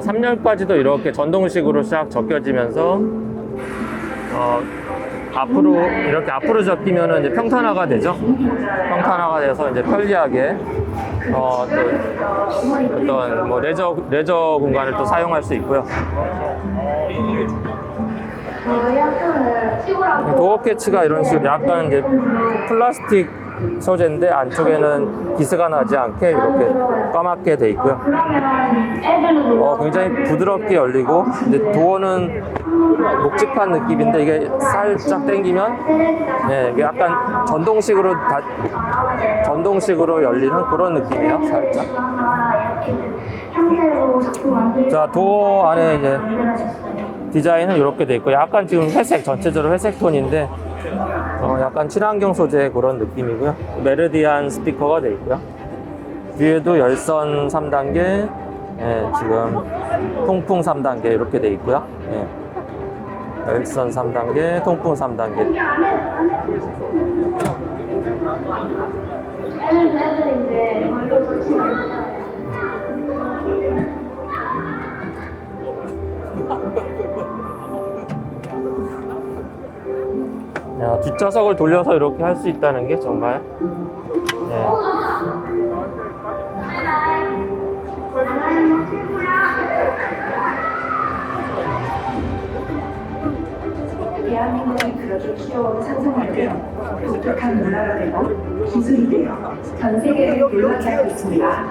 어, 3열까지도 이렇게 전동식으로 싹 적혀지면서 어, 앞으로 이렇게 앞으로 접히면은 이제 평탄화가 되죠. 평탄화가 돼서 이제 편리하게 어, 또 어떤 뭐 레저 레저 공간을 또 사용할 수 있고요. 도어 캐치가 이런 식으로 약간 이제 플라스틱 소재인데 안쪽에는 기스가 나지 않게 이렇게 까맣게 돼 있고요. 어, 굉장히 부드럽게 열리고 근데 도어는 묵직한 느낌인데 이게 살짝 당기면 네, 이게 약간 전동식으로 다, 전동식으로 열리는 그런 느낌이에요. 살짝. 자, 도어 안에 이제 디자인은 이렇게 돼 있고 약간 지금 회색 전체적으로 회색 톤인데 어, 약간 친환경 소재 그런 느낌이고요. 메르디안 스피커가 돼 있고요. 뒤에도 열선 3단계, 예, 지금 통풍 3단계 이렇게 돼 있고요. 예. 열선 3단계, 통풍 3단계. 야, 뒷좌석을 돌려서 이렇게 할 수 있다는 게 정말 네. 대한민국이 그렇게 키워온 상상력은 독특한 문화가 되고 기술이 되어 전 세계를 놀라게 있습니다.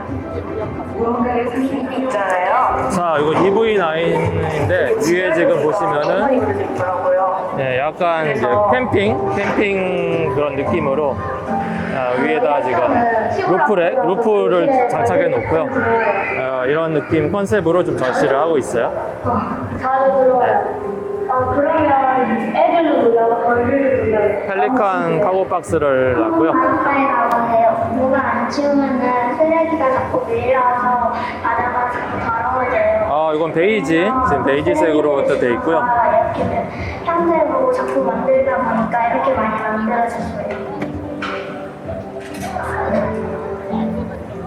무언가를 상상해 있잖아요. 자, 이거 EV9인데 위에 지금 보시면은 네, 약간 이제 캠핑, 캠핑 그런 느낌으로 아, 위에다 지금 루프렉, 루프를 장착해 놓고요. 어, 이런 느낌 컨셉으로 좀 전시를 하고 있어요. 들어와요. 그러면 애들도 놀려요? 펠리칸 카고 박스를 놨고요. 나가세요. 누가 안 치우면은 쓰레기가 자꾸 밀려서 바다가 아, 이건 베이지, 지금 베이지색으로 또 돼 있고요. 아, 이렇게 현대로 자꾸 만들다 보니까 이렇게 많이 만들어졌어요.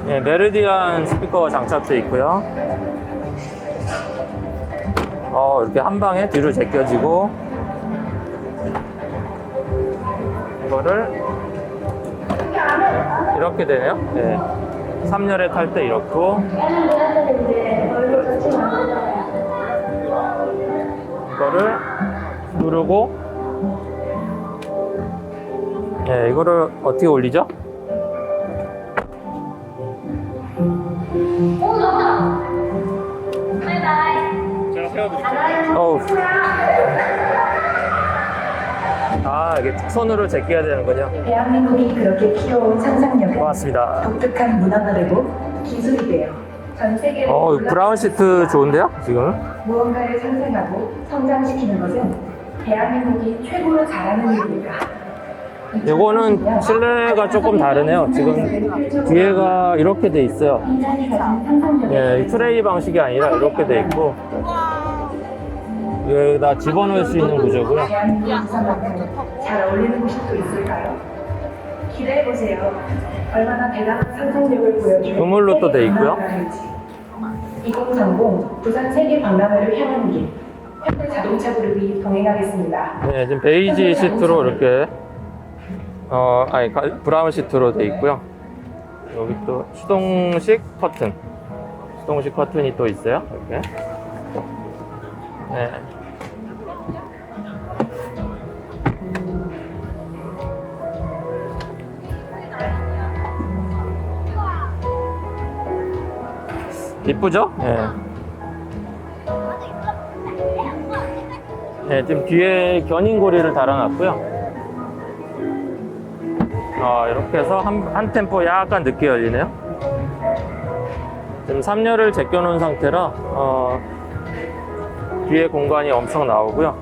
네, 메르디안 스피커가 장착되어 있고요. 어, 이렇게 한 방에 뒤로 제껴지고 이거를 이렇게 되네요. 네. 3열에 탈 때 이렇고 이거를 누르고 네, 이거를 어떻게 올리죠? 어우. 아, 이게 손으로 제껴야 되는군요. 대한민국이 그렇게 키워온 상상력은 고맙습니다. 독특한 문화가 되고 기술이 되어 전 세계를 어, 브라운 시트 좋은데요? 지금? 무언가를 상상하고 성장시키는 것은 대한민국이 최고로 잘하는 일입니다. 이거는 실내가 조금 다르네요. 지금 뒤에가 이렇게 돼 있어요. 예, 이 트레이 방식이 아니라 이렇게 돼 있고 여기다 집어넣을 수 있는 구조고요. 잘 어울리는 곳이 또 있을까요? 기대해 보세요. 얼마나 대단한 상상력을 보여줄 그물로 또 돼 있고요. 2030 부산 세계 박람회를 향하는 길 현대 자동차 그룹이 동행하겠습니다. 네, 지금 베이지 시트로 이렇게 어, 아니 가- 브라운 시트로 돼 있고요. 여기 또 수동식 커튼, 수동식 커튼이 또 있어요. 이렇게. 네. 이쁘죠? 네. 네, 지금 뒤에 견인고리를 달아놨고요. 어, 이렇게 해서 한, 한 템포 약간 늦게 열리네요. 지금 3열을 제껴놓은 상태라, 어, 뒤에 공간이 엄청 나오고요.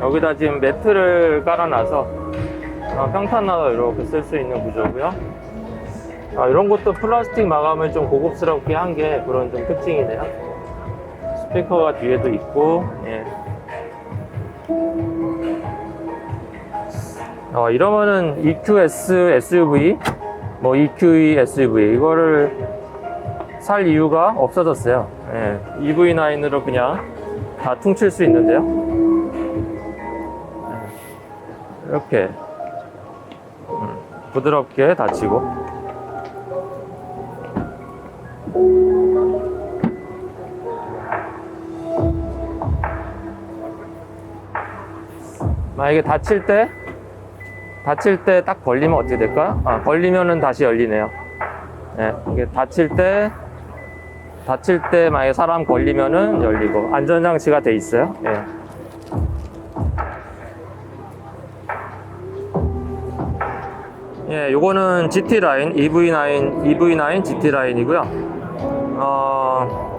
여기다 지금 매트를 깔아놔서 어, 평탄화도 이렇게 쓸 수 있는 구조고요. 아, 이런 것도 플라스틱 마감을 좀 고급스럽게 한 게 그런 좀 특징이네요. 스피커가 뒤에도 있고, 예. 어, 이러면은 EQS SUV, 뭐 EQE SUV 이거를 살 이유가 없어졌어요. 예, EV9으로 그냥 다 퉁칠 수 있는데요. 예, 이렇게 음, 부드럽게 닫히고 만약에 닫힐 때 닫힐 때딱 걸리면 어떻게 될까요? 아, 걸리면은 다시 열리네요. 예, 이게 닫힐 때 닫힐 때 만약에 사람 걸리면은 열리고 안전장치가 돼 있어요. 예. 예, 요거는 GT 라인 EV9 EV9 GT 라인이고요. 어,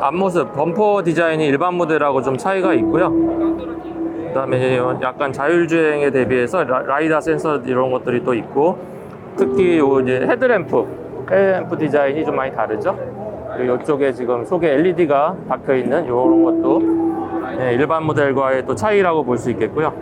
앞모습 범퍼 디자인이 일반 모델하고 좀 차이가 있고요. 그 다음에 약간 자율주행에 대비해서 라- 라이다 센서 이런 것들이 또 있고 특히 요 이제 헤드램프 헤드램프 디자인이 좀 많이 다르죠. 그리고 이쪽에 지금 속에 LED가 박혀 있는 이런 것도 예, 일반 모델과의 또 차이라고 볼 수 있겠고요.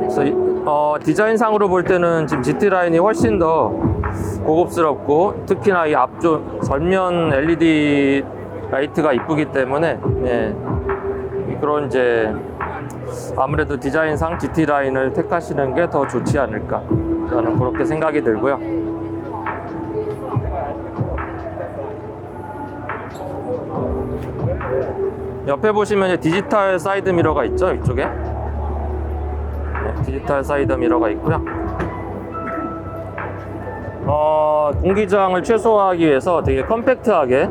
그래서 이- 어, 디자인상으로 볼 때는 지금 GT 라인이 훨씬 더 고급스럽고 특히나 이 앞쪽 전면 LED 라이트가 이쁘기 때문에 예, 그런 이제 아무래도 디자인상 GT 라인을 택하시는 게 더 좋지 않을까 저는 그렇게 생각이 들고요. 옆에 보시면 디지털 사이드 미러가 있죠 이쪽에 네, 디지털 사이드 미러가 있고요. 어, 공기 저항을 최소화하기 위해서 되게 컴팩트하게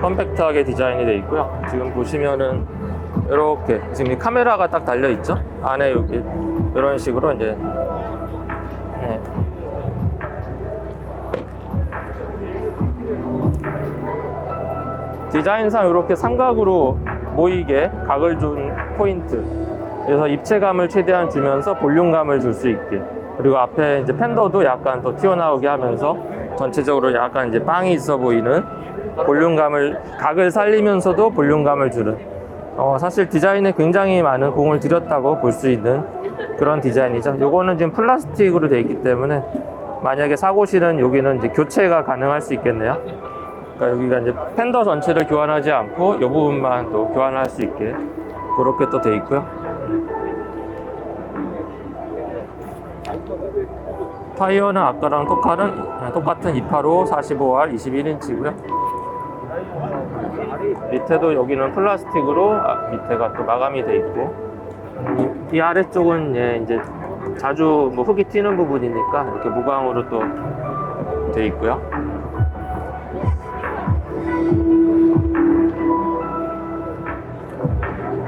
컴팩트하게 디자인이 되어 있고요. 지금 보시면은 이렇게 지금 이 카메라가 딱 달려 있죠. 안에 여기 이런 식으로 이제 네. 디자인상 이렇게 삼각으로 모이게 각을 준 포인트. 그래서 입체감을 최대한 주면서 볼륨감을 줄 수 있게. 그리고 앞에 이제 팬더도 약간 더 튀어나오게 하면서 전체적으로 약간 이제 빵이 있어 보이는 볼륨감을 각을 살리면서도 볼륨감을 주는. 어, 사실 디자인에 굉장히 많은 공을 들였다고 볼 수 있는 그런 디자인이죠. 요거는 지금 플라스틱으로 되어 있기 때문에 만약에 사고 실은 여기는 이제 교체가 가능할 수 있겠네요. 그러니까 여기가 이제 팬더 전체를 교환하지 않고 이 부분만 또 교환할 수 있게 그렇게 또 돼 있고요. 타이어는 아까랑 똑같은, 똑같은 285 45R 21인치고요. 밑에도 여기는 플라스틱으로 아, 밑에가 또 마감이 돼 있고 이, 이 아래쪽은 예, 이제 자주 뭐 흙이 튀는 부분이니까 이렇게 무광으로 또 돼 있고요.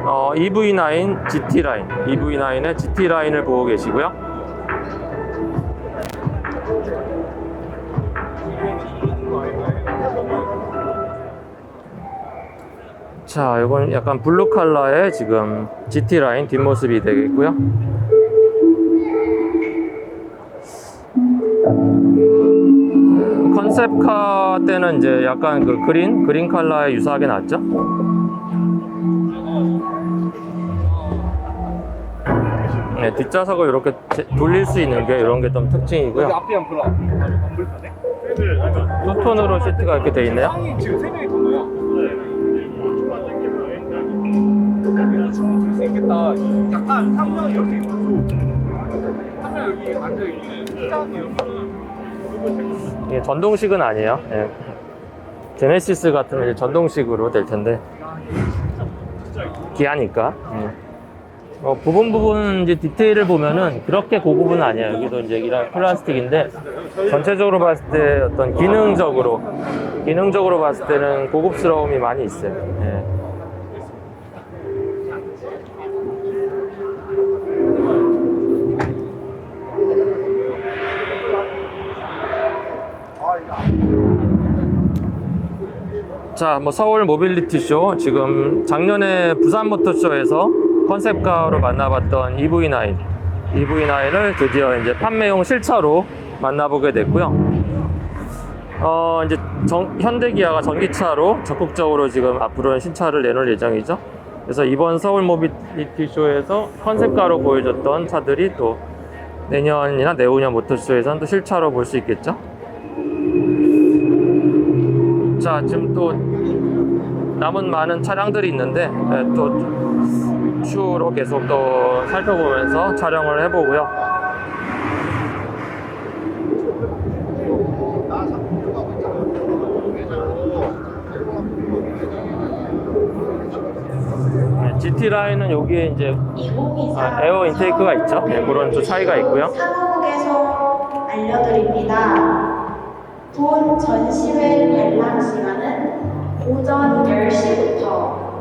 어, EV9 GT 라인, EV9의 GT 라인을 보고 계시고요. 자, 이건 약간 블루 컬러의 지금 GT 라인 뒷모습이 되겠고요. 컨셉카 때는 이제 약간 그 그린, 그린 컬러에 유사하게 났죠. 네, 뒷좌석을 이렇게 제- 돌릴 수 있는 게 이런 게 좀 특징이고요. 별로 안 불편해? 투톤으로 시트가 이렇게 돼 있네요. 지금 세 명이 있겠다. 약간 한 명이 이렇게 있고 한명 여기 앉아 있는. 이게 전동식은 아니에요. 예. 제네시스 같은 이제 전동식으로 될 텐데 기아니까. 예. 어, 부분 부분 이제 디테일을 보면은 그렇게 고급은 아니에요. 여기도 이제 이런 플라스틱인데 전체적으로 봤을 때 어떤 기능적으로 기능적으로 봤을 때는 고급스러움이 많이 있어요. 예. 자, 뭐 서울 모빌리티 쇼 지금 작년에 부산 모터쇼에서 컨셉카로 만나봤던 EV9, EV9을 드디어 이제 판매용 실차로 만나보게 됐고요. 어, 이제 정- 현대기아가 전기차로 적극적으로 지금 앞으로는 신차를 내놓을 예정이죠. 그래서 이번 서울 모빌리티 쇼에서 컨셉카로 보여줬던 차들이 또 내년이나 내후년 모터쇼에서는 또 실차로 볼 수 있겠죠. 자, 지금 또 남은 많은 차량들이 있는데 예, 또 추후로 계속 또 살펴보면서 촬영을 해보고요. 네, GT 라인은 여기에 이제 아, 에어 인테이크가 있죠. 네, 그런 또 차이가 있고요. 사무국에서 알려드립니다. 본 전시회 관람 시간은 오전 10시부터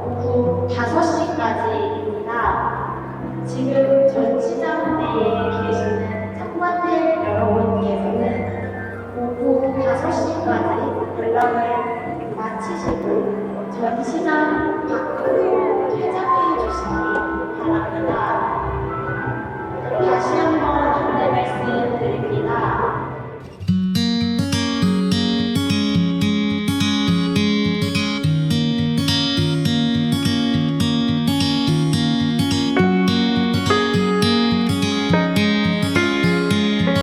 오후 5시까지입니다. 지금 전시장 내에 계시는 참관객 여러분께서는 오후 5시까지 관람을 마치시고 전시장 밖으로